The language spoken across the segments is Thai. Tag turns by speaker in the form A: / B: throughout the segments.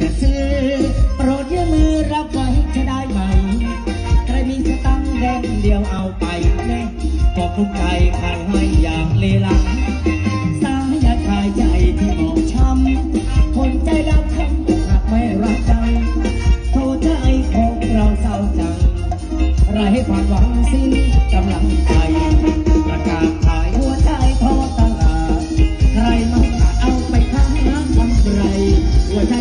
A: จะซื้อ โปรดยื่นมือรับไว้จะได้ไหม ใครมีสตังค์แดงเดียวเอาไปแน่บอกทุกใจใครให้อยากเลลังสายาชายใจที่มองช้ำคนใจดำคำกหักไม่รักใจโทษใจของเราเศร้าจังไรให้ความหวังสิ้นกำลังใจประกาศขายหัวใจทอตลาดใครมาเอาไปค้างกำไรหัวใจ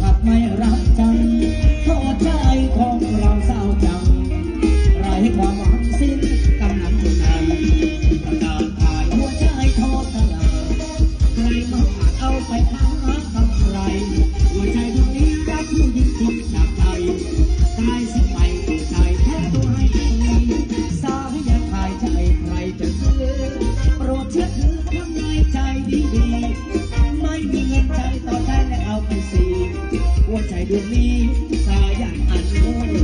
A: ผักไม่รับจัโทษใจของเราเศร้าจังไรให้ความหวังสิ้นกำลังจุนันประกายหัวใจทอดตลาดใครเาอเอาไปค้าทไรหัวใจดวงนี้รักผู้หญิงคนจใจตายสิไปใจแท้ตัวให้ดีสาวอย่าขายใจใครจะซื้อโปรเชื่อถือทำในใจดีๆไม่มีเงินใจต่อใจและเอาไปสี หัวใจดวงนี้ตาย่งอันโมโน